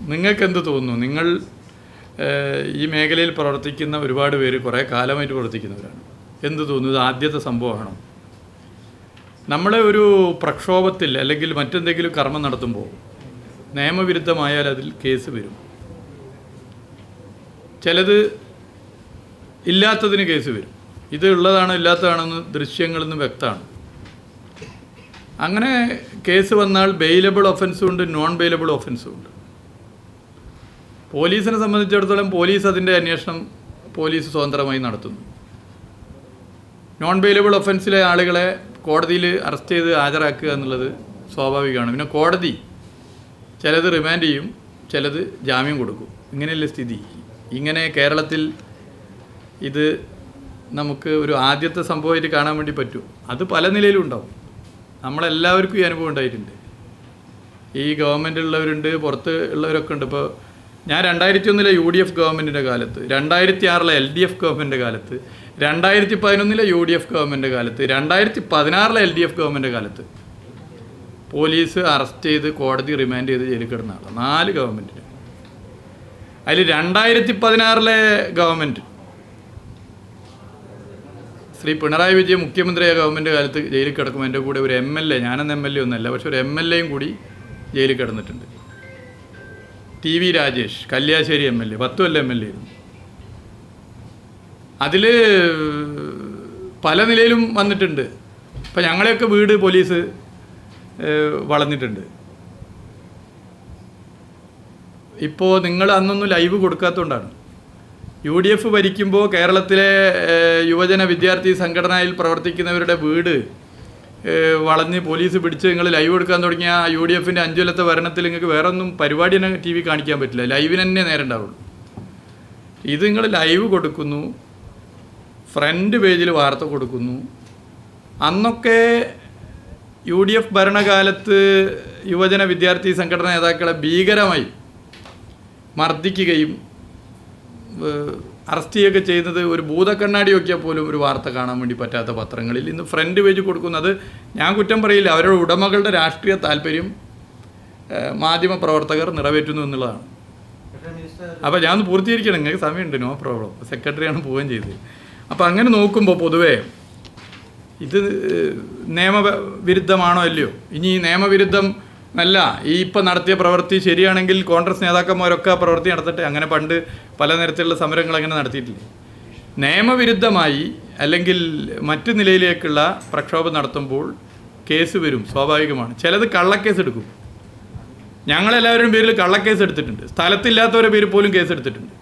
നിങ്ങൾക്ക് എന്ത് തോന്നുന്നു? നിങ്ങൾ ഈ മേഖലയിൽ പ്രവർത്തിക്കുന്ന ഒരുപാട് പേര് കുറേ കാലമായിട്ട് പ്രവർത്തിക്കുന്നവരാണ്. എന്ത് തോന്നുന്നു? ഇത് ആദ്യത്തെ സംഭവമാണ്? നമ്മളെ ഒരു പ്രക്ഷോഭത്തിൽ അല്ലെങ്കിൽ മറ്റെന്തെങ്കിലും കർമ്മം നടത്തുമ്പോൾ നിയമവിരുദ്ധമായാൽ അതിൽ കേസ് വരും. ചിലത് ഇല്ലാത്തതിന് കേസ് വരും. ഇത് ഉള്ളതാണോ ഇല്ലാത്തതാണെന്ന് ദൃശ്യങ്ങളിൽ നിന്ന് വ്യക്തമാണ്. അങ്ങനെ കേസ് വന്നാൽ ബെയിലബിൾ ഒഫൻസും ഉണ്ട് നോൺ ബെയിലബിൾ ഒഫൻസും ഉണ്ട്. പോലീസിനെ സംബന്ധിച്ചിടത്തോളം പോലീസ് അതിന്റെ അന്വേഷണം പോലീസ് സ്വതന്ത്രമായി നടത്തുന്നു. നോൺ ബെയിലബിൾ ഒഫൻസിലെ ആളുകളെ കോടതിയിൽ അറസ്റ്റ് ചെയ്ത് ഹാജരാക്കുക എന്നുള്ളത് സ്വാഭാവികമാണ്. പിന്നെ കോടതി ചിലത് റിമാൻഡ് ചെയ്യും ചിലത് ജാമ്യം കൊടുക്കും. ഇങ്ങനെയുള്ള സ്ഥിതി? ഇങ്ങനെ കേരളത്തിൽ ഇത് നമുക്ക് ഒരു ആദ്യത്തെ സംഭവമായിട്ട് കാണാൻ വേണ്ടി പറ്റും. അത് പല നിലയിലും ഉണ്ടാവും. നമ്മളെല്ലാവർക്കും ഈ അനുഭവം ഉണ്ടായിട്ടുണ്ട്. ഈ ഗവൺമെന്റ് ഗവൺമെന്റിലുള്ളവരുണ്ട് പുറത്ത് ഉള്ളവരൊക്കെ ഉണ്ട്. ഇപ്പോൾ ഞാൻ രണ്ടായിരത്തി ഒന്നിലെ യു ഡി എഫ് ഗവൺമെന്റിന്റെ കാലത്ത് രണ്ടായിരത്തി ആറിലെ എൽ ഡി എഫ് ഗവൺമെന്റിന്റെ കാലത്ത് രണ്ടായിരത്തി പതിനൊന്നിലെ യു ഡി എഫ് ഗവൺമെന്റിന്റെ കാലത്ത് രണ്ടായിരത്തി പതിനാറിലെ എൽ ഡി എഫ് ഗവൺമെന്റിന്റെ കാലത്ത് പോലീസ് അറസ്റ്റ് ചെയ്ത് കോടതി റിമാൻഡ് ചെയ്ത് ജയിലിൽ കിടന്ന ആളാണ് നാല് ഗവൺമെന്റിന് അതിൽ രണ്ടായിരത്തി പതിനാറിലെ ഗവൺമെന്റ് ശ്രീ പിണറായി വിജയൻ മുഖ്യമന്ത്രിയായ ഗവൺമെന്റ് കാലത്ത് ജയിലിൽ കിടക്കുമ്പോൾ എന്റെ കൂടെ ഒരു എം എൽ എ ഞാനെന്ന് എം എൽ എ ഒന്നല്ല പക്ഷെ ഒരു എം എൽ എയും കൂടി ജയിലിൽ കിടന്നിട്ടുണ്ട്. T V Rajesh Kalliasseri M L A പത്തു കൊല്ലം എം എൽ എ ആയിരുന്നു. അതിൽ പല നിലയിലും വന്നിട്ടുണ്ട്. ഇപ്പം ഞങ്ങളെയൊക്കെ വീട് പോലീസ് വളർന്നിട്ടുണ്ട്. ഇപ്പോൾ നിങ്ങൾ അന്നൊന്നും ലൈവ് കൊടുക്കാത്തതുകൊണ്ടാണ് യു ഡി എഫ് ഭരിക്കുമ്പോൾ കേരളത്തിലെ യുവജന വിദ്യാർത്ഥി സംഘടനയിൽ പ്രവർത്തിക്കുന്നവരുടെ വീട് വളഞ്ഞ് പോലീസ് പിടിച്ച് നിങ്ങൾ ലൈവ് എടുക്കാൻ തുടങ്ങിയ യു ഡി എഫിന്റെ അഞ്ചു കൊല്ലത്തെ ഭരണത്തിൽ നിങ്ങൾക്ക് വേറെ ഒന്നും പരിപാടി തന്നെ ടി വി കാണിക്കാൻ പറ്റില്ല. ലൈവിന് തന്നെ നേരം ഉണ്ടാവുള്ളൂ. ഇത് നിങ്ങൾ ലൈവ് കൊടുക്കുന്നു ഫ്രണ്ട് പേജിൽ വാർത്ത കൊടുക്കുന്നു. അന്നൊക്കെ യു ഡി എഫ് ഭരണകാലത്ത് യുവജന വിദ്യാർത്ഥി സംഘടനാ നേതാക്കളെ ഭീകരമായി മർദ്ദിക്കുകയും അറസ്റ്റ് ചെയ്യുകയൊക്കെ ചെയ്യുന്നത് ഒരു ഭൂതക്കണ്ണാടി നോക്കിയാൽ പോലും ഒരു വാർത്ത കാണാൻ വേണ്ടി പറ്റാത്ത പത്രങ്ങളിൽ. ഇന്ന് ഫ്രണ്ട് പേജ് കൊടുക്കുന്നത് ഞാൻ കുറ്റം പറയില്ല അവരുടെ ഉടമകളുടെ രാഷ്ട്രീയ താല്പര്യം ഏഹ്, മാധ്യമ പ്രവർത്തകർ നിറവേറ്റുന്നു എന്നുള്ളതാണ്. അപ്പോൾ ഞാൻ പൂർത്തീകരിക്കണം നിങ്ങൾക്ക് സമയമുണ്ട് നോ പ്രോബ്ലം സെക്രട്ടറിയാണ് പോവുകയും ചെയ്തത്. അപ്പോൾ അങ്ങനെ നോക്കുമ്പോൾ പൊതുവേ ഇത് നിയമവിരുദ്ധമാണോ അല്ലയോ? ഇനി നിയമവിരുദ്ധം അല്ല ഈ ഇപ്പം നടത്തിയ പ്രവൃത്തി ശരിയാണെങ്കിൽ കോൺഗ്രസ് നേതാക്കന്മാരൊക്കെ പ്രവൃത്തി നടത്തട്ടെ. അങ്ങനെ പണ്ട് പല നിരത്തിലുള്ള സമരങ്ങൾ അങ്ങനെ നടത്തിയിട്ടില്ലേ? നിയമവിരുദ്ധമായി അല്ലെങ്കിൽ മറ്റു നിലയിലേക്കുള്ള പ്രക്ഷോഭം നടത്തുമ്പോൾ കേസ് വരും സ്വാഭാവികമാണ്. ചിലത് കള്ളക്കേസ് എടുക്കും. ഞങ്ങളെല്ലാവരും പേരിൽ കള്ളക്കേസ് എടുത്തിട്ടുണ്ട്. സ്ഥലത്തില്ലാത്തവരുടെ പേര് പോലും കേസ് എടുത്തിട്ടുണ്ട്.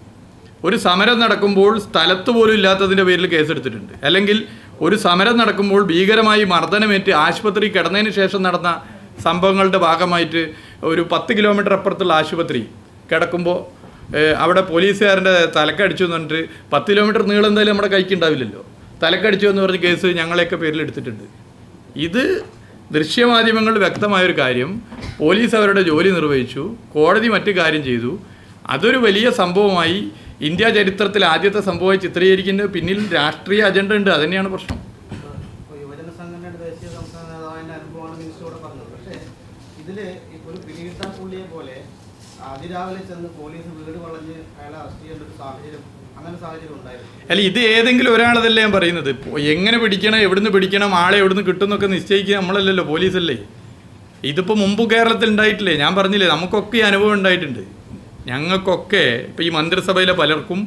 ഒരു സമരം നടക്കുമ്പോൾ സ്ഥലത്ത് പോലും ഇല്ലാത്തതിന്റെ പേരിൽ കേസ് എടുത്തിട്ടുണ്ട്. അല്ലെങ്കിൽ ഒരു സമരം നടക്കുമ്പോൾ ഭീകരമായി മർദ്ദനമേറ്റ് ആശുപത്രി കിടന്നതിന് ശേഷം നടന്ന സംഭവങ്ങളുടെ ഭാഗമായിട്ട് ഒരു പത്ത് കിലോമീറ്റർ അപ്പുറത്തുള്ള ആശുപത്രി കിടക്കുമ്പോൾ അവിടെ പോലീസുകാരന്റെ തലക്കടിച്ചു എന്ന് പറഞ്ഞിട്ട് പത്ത് കിലോമീറ്റർ നീളം എന്തായാലും നമ്മുടെ കൈക്ക് ഉണ്ടാവില്ലല്ലോ. തലക്കടിച്ചു എന്ന് പറഞ്ഞ കേസ് ഞങ്ങളെയൊക്കെ പേരിൽ എടുത്തിട്ടുണ്ട്. ഇത് ദൃശ്യമാധ്യമങ്ങൾ വ്യക്തമായൊരു കാര്യം പോലീസ് അവരുടെ ജോലി നിർവഹിച്ചു കോടതി മറ്റു കാര്യം ചെയ്തു. അതൊരു വലിയ സംഭവമായി ഇന്ത്യ ചരിത്രത്തിൽ ആദ്യത്തെ സംഭവമായി ചിത്രീകരിക്കുന്നതിന് പിന്നിൽ രാഷ്ട്രീയ അജണ്ട ഉണ്ട് അതുതന്നെയാണ് പ്രശ്നം. ഇപ്പൊ പുള്ളിയെ പോലെ അതിരാവിലെ ചെന്ന് പോലീസ് വീട് വളഞ്ഞ് അയാളെ അറസ്റ്റ് ചെയ്യേണ്ട ഒരു സാഹചര്യം അല്ല ഇത് ഏതെങ്കിലും ഒരാളതല്ലേ ഞാൻ പറയുന്നത്? എങ്ങനെ പിടിക്കണം എവിടുന്ന് പിടിക്കണം ആളെ എവിടുന്ന് കിട്ടുന്നൊക്കെ നിശ്ചയിക്കുക നമ്മളല്ലല്ലോ പോലീസല്ലേ? ഇതിപ്പോൾ മുമ്പ് കേരളത്തിൽ ഉണ്ടായിട്ടില്ലേ? ഞാൻ പറഞ്ഞില്ലേ നമുക്കൊക്കെ ഈ അനുഭവം ഉണ്ടായിട്ടുണ്ട്. ഞങ്ങൾക്കൊക്കെ ഇപ്പോൾ ഈ മന്ത്രിസഭയിലെ പലർക്കും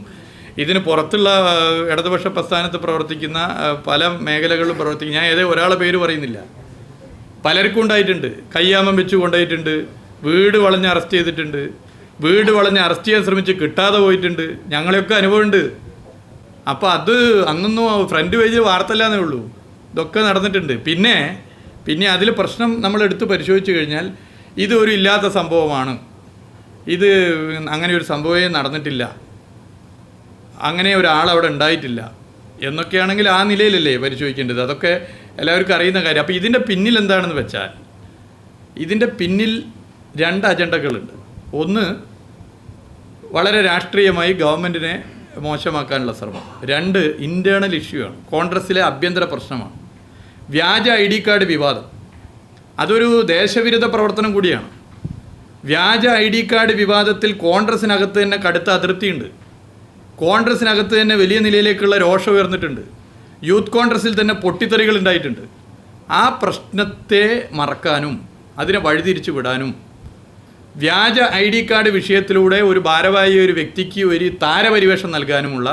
ഇതിന് പുറത്തുള്ള ഇടതുപക്ഷ പ്രസ്ഥാനത്ത് പ്രവർത്തിക്കുന്ന പല മേഖലകളിലും പ്രവർത്തിക്കുന്ന ഞാൻ ഏതേ ഒരാളെ പേര് പറയുന്നില്ല. പലർക്കും ഉണ്ടായിട്ടുണ്ട്. കയ്യാമം വെച്ച് കൊണ്ടുപോയിട്ടുണ്ട്. വീട് വളഞ്ഞ് അറസ്റ്റ് ചെയ്തിട്ടുണ്ട്. വീട് വളഞ്ഞ് അറസ്റ്റ് ചെയ്യാൻ ശ്രമിച്ച് കിട്ടാതെ പോയിട്ടുണ്ട്. ഞങ്ങളെയൊക്കെ അനുഭവമുണ്ട്. അപ്പോൾ അത് അന്നൊന്നും ഫ്രണ്ട് പേജിൽ വാർത്തല്ലാന്നേ ഉള്ളൂ. ഇതൊക്കെ നടന്നിട്ടുണ്ട്. പിന്നെ പിന്നെ അതിൽ പ്രശ്നം നമ്മൾ എടുത്ത് പരിശോധിച്ച് കഴിഞ്ഞാൽ ഇത് ഒരു ഇല്ലാത്ത സംഭവമാണ്. ഇത് അങ്ങനെ ഒരു സംഭവമേ നടന്നിട്ടില്ല. അങ്ങനെ ഒരാൾ അവിടെ ഉണ്ടായിട്ടില്ല. എന്നൊക്കെയാണെങ്കിൽ ആ നിലയിലല്ലേ പരിശോധിക്കേണ്ടത്? അതൊക്കെ എല്ലാവർക്കും അറിയുന്ന കാര്യം. അപ്പോൾ ഇതിന്റെ പിന്നിൽ എന്താണെന്ന് വെച്ചാൽ ഇതിന്റെ പിന്നിൽ രണ്ട് അജണ്ടകളുണ്ട്. ഒന്ന് വളരെ രാഷ്ട്രീയമായി ഗവൺമെന്റിനെ മോശമാക്കാനുള്ള ശ്രമം. രണ്ട് ഇന്റേണൽ ഇഷ്യൂ ആണ്. കോൺഗ്രസ്സിലെ ആഭ്യന്തര പ്രശ്നമാണ്. വ്യാജ ഐ ഡി കാർഡ് വിവാദം. അതൊരു ദേശവിരുദ്ധ പ്രവർത്തനം കൂടിയാണ്. വ്യാജ ഐ ഡി കാർഡ് വിവാദത്തിൽ കോൺഗ്രസിനകത്ത് തന്നെ കടുത്ത അതിർത്തിയുണ്ട്. കോൺഗ്രസിനകത്ത് തന്നെ വലിയ നിലയിലേക്കുള്ള രോഷം ഉയർന്നിട്ടുണ്ട്. യൂത്ത് കോൺഗ്രസ്സിൽ തന്നെ പൊട്ടിത്തെറികൾ ഉണ്ടായിട്ടുണ്ട്. ആ പ്രശ്നത്തെ മറക്കാനും അതിനെ വഴിതിരിച്ചു വിടാനും വ്യാജ ഐ ഡി കാർഡ് വിഷയത്തിലൂടെ ഒരു ഭാരവാഹി ഒരു വ്യക്തിക്ക് ഒരു താരപരിവേഷം നൽകാനുമുള്ള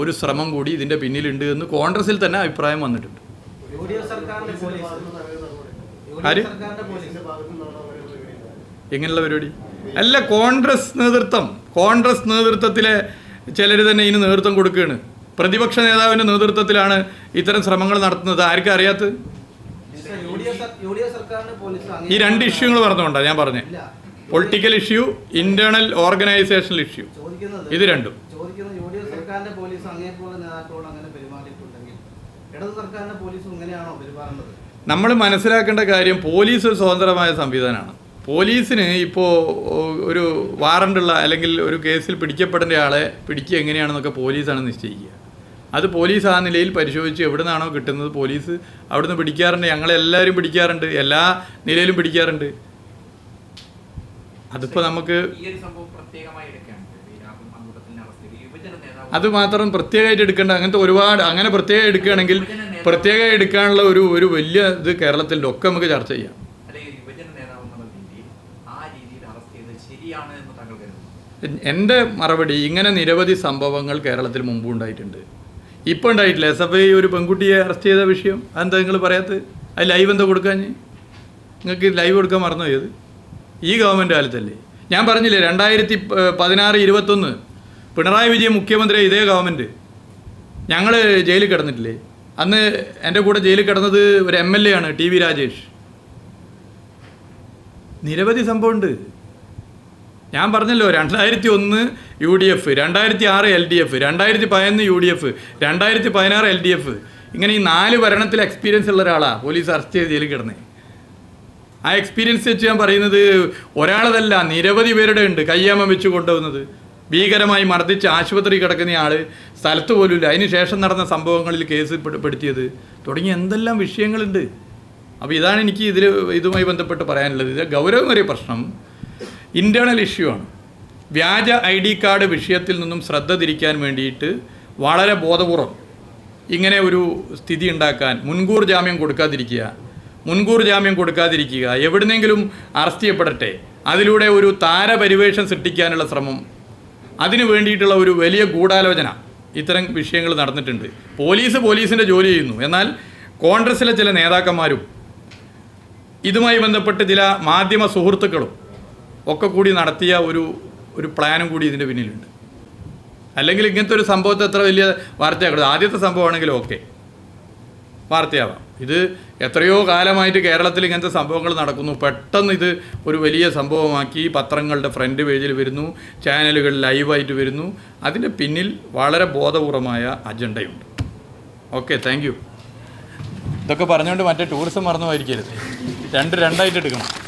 ഒരു ശ്രമം കൂടി ഇതിന്റെ പിന്നിലുണ്ട് എന്ന് കോൺഗ്രസിൽ തന്നെ അഭിപ്രായം വന്നിട്ടുണ്ട്. ആര്? എങ്ങനെയുള്ള പരിപാടി? അല്ല കോൺഗ്രസ് നേതൃത്വം കോൺഗ്രസ് നേതൃത്വത്തിലെ ചിലർ തന്നെ ഇതിന് നേതൃത്വം കൊടുക്കുകയാണ്. പ്രതിപക്ഷ നേതാവിന്റെ നേതൃത്വത്തിലാണ് ഇത്തരം ശ്രമങ്ങൾ നടത്തുന്നത്. ആർക്കും അറിയാത്തത്? ഈ രണ്ട് ഇഷ്യൂങ്ങൾ പറഞ്ഞുകൊണ്ടാണ് ഞാൻ പറഞ്ഞത്. Political issue internal organisational issue ഇത് രണ്ടും. നമ്മൾ മനസ്സിലാക്കേണ്ട കാര്യം പോലീസ് ഒരു സ്വതന്ത്രമായ സംവിധാനമാണ്. പോലീസിന് ഇപ്പോൾ ഒരു വാറണ്ടുള്ള അല്ലെങ്കിൽ ഒരു കേസിൽ പിടിക്കപ്പെടേണ്ട ആളെ പിടിക്കുക എങ്ങനെയാണെന്നൊക്കെ പോലീസാണ് നിശ്ചയിക്കുക. അത് പോലീസ് ആ നിലയിൽ പരിശോധിച്ച് എവിടെ നിന്നാണോ കിട്ടുന്നത് പോലീസ് അവിടുന്ന് പിടിക്കാറുണ്ട്. ഞങ്ങളെല്ലാവരും പിടിക്കാറുണ്ട്. എല്ലാ നിലയിലും പിടിക്കാറുണ്ട് അതിപ്പോൾ നമുക്ക് ഈ ഒരു സംഭവം പ്രത്യേകമായി എടുക്കുകയാണ് ഈ രാഹുൽ മങ്കൂട്ടത്തിന്റെ അവസ്ഥ യുവജന നമുക്ക് അത് മാത്രം പ്രത്യേകമായിട്ട് എടുക്കേണ്ട. അങ്ങനത്തെ ഒരുപാട് അങ്ങനെ പ്രത്യേക എടുക്കുകയാണെങ്കിൽ പ്രത്യേക എടുക്കാനുള്ള ഒരു ഒരു വലിയ ഇത് കേരളത്തിന്റെ ഒക്കെ നമുക്ക് ചർച്ച ചെയ്യാം. എന്റെ മറുപടി ഇങ്ങനെ നിരവധി സംഭവങ്ങൾ കേരളത്തിൽ മുമ്പ് ഉണ്ടായിട്ടുണ്ട്. ഇപ്പോൾ ഉണ്ടായിട്ടില്ല. എസ് എഫ് ഐ ഒരു പെൺകുട്ടിയെ അറസ്റ്റ് ചെയ്ത വിഷയം. അതെന്താ നിങ്ങൾ പറയാത്തത്? അത് ലൈവ് എന്താ കൊടുക്കാൻ നിങ്ങൾക്ക് ലൈവ് കൊടുക്കാൻ മറന്നു പോയത് ഈ ഗവൺമെന്റ് കാലത്തല്ലേ? ഞാൻ പറഞ്ഞില്ലേ രണ്ടായിരത്തി പതിനാറ് ഇരുപത്തൊന്ന് പിണറായി വിജയൻ മുഖ്യമന്ത്രി ഇതേ ഗവൺമെന്റ് ഞങ്ങൾ ജയിലിൽ കിടന്നിട്ടില്ലേ? അന്ന് എന്റെ കൂടെ ജയിലിൽ കിടന്നത് ഒരു എം എൽ എ ആണ് ടി വി രാജേഷ്. നിരവധി സംഭവമുണ്ട്. ഞാൻ പറഞ്ഞല്ലോ രണ്ടായിരത്തി ഒന്ന് യു ഡി എഫ് രണ്ടായിരത്തി ആറ് എൽ ഡി എഫ് രണ്ടായിരത്തി പതിനൊന്ന് യു ഡി എഫ് രണ്ടായിരത്തി പതിനാറ് എൽ ഡി എഫ് ഇങ്ങനെ ഈ നാല് ഭരണത്തിൽ എക്സ്പീരിയൻസ് ഉള്ള ഒരാളാണ് പോലീസ് അറസ്റ്റ് ചെയ്ത് ജയിലിൽ കിടന്നത് ആ എക്സ്പീരിയൻസ് വെച്ച് ഞാൻ പറയുന്നത് ഒരാളതല്ല നിരവധി പേരുടെ ഉണ്ട് കയ്യാമം വെച്ച് കൊണ്ടുവന്നത്. ഭീകരമായി മർദ്ദിച്ച് ആശുപത്രി കിടക്കുന്ന ആൾ സ്ഥലത്ത് പോലുമില്ല. അതിന് ശേഷം നടന്ന സംഭവങ്ങളിൽ കേസ് പെടു- പെടുത്തിയത്. തുടങ്ങിയ എന്തെല്ലാം വിഷയങ്ങളുണ്ട്. അപ്പോൾ ഇതാണ് എനിക്ക് ഇതിൽ ഇതുമായി ബന്ധപ്പെട്ട് പറയാനുള്ളത്. ഇത് ഗൗരവമേറിയ പ്രശ്നം. ഇന്റേർണൽ ഇഷ്യൂ ആണ്. വ്യാജ ഐ ഡി കാർഡ് വിഷയത്തിൽ നിന്നും ശ്രദ്ധ തിരിക്കാൻ വേണ്ടിയിട്ട് വളരെ ബോധപൂർവം ഇങ്ങനെ ഒരു സ്ഥിതി ഉണ്ടാക്കാൻ മുൻകൂർ ജാമ്യം കൊടുക്കാതിരിക്കുക മുൻകൂർ ജാമ്യം കൊടുക്കാതിരിക്കുക. എവിടുന്നെങ്കിലും അറസ്റ്റ് ചെയ്യപ്പെടട്ടെ. അതിലൂടെ ഒരു താരപരിവേഷം സൃഷ്ടിക്കാനുള്ള ശ്രമം. അതിനു വേണ്ടിയിട്ടുള്ള ഒരു വലിയ ഗൂഢാലോചന ഇത്തരം വിഷയങ്ങൾ നടന്നിട്ടുണ്ട്. പോലീസ് പോലീസിന്റെ ജോലി ചെയ്യുന്നു. എന്നാൽ കോൺഗ്രസിലെ ചില നേതാക്കന്മാരും ഇതുമായി ബന്ധപ്പെട്ട് ചില മാധ്യമ സുഹൃത്തുക്കളും ഒക്കെ കൂടി നടത്തിയ ഒരു ഒരു പ്ലാനും കൂടി ഇതിന്റെ പിന്നിലുണ്ട്. അല്ലെങ്കിൽ ഇങ്ങനത്തെ ഒരു സംഭവത്തെ എത്ര വലിയ വാർത്തയാക്കരുത്. ആദ്യത്തെ സംഭവമാണെങ്കിലും ഓക്കെ. വാർത്തയാവാം. ഇത് എത്രയോ കാലമായിട്ട് കേരളത്തിൽ ഇങ്ങനത്തെ സംഭവങ്ങൾ നടക്കുന്നു. പെട്ടെന്ന് ഇത് ഒരു വലിയ സംഭവമാക്കി. പത്രങ്ങളുടെ ഫ്രണ്ട് പേജിൽ വരുന്നു. ചാനലുകൾ ലൈവായിട്ട് വരുന്നു. അതിന്റെ പിന്നിൽ വളരെ ബോധപൂർവമായ അജണ്ടയുണ്ട് ഓക്കെ താങ്ക് ഇതൊക്കെ പറഞ്ഞുകൊണ്ട് മറ്റേ ടൂറിസം മറന്നു പോയിരിക്കരുത് രണ്ട് രണ്ടായിട്ട് എടുക്കണം.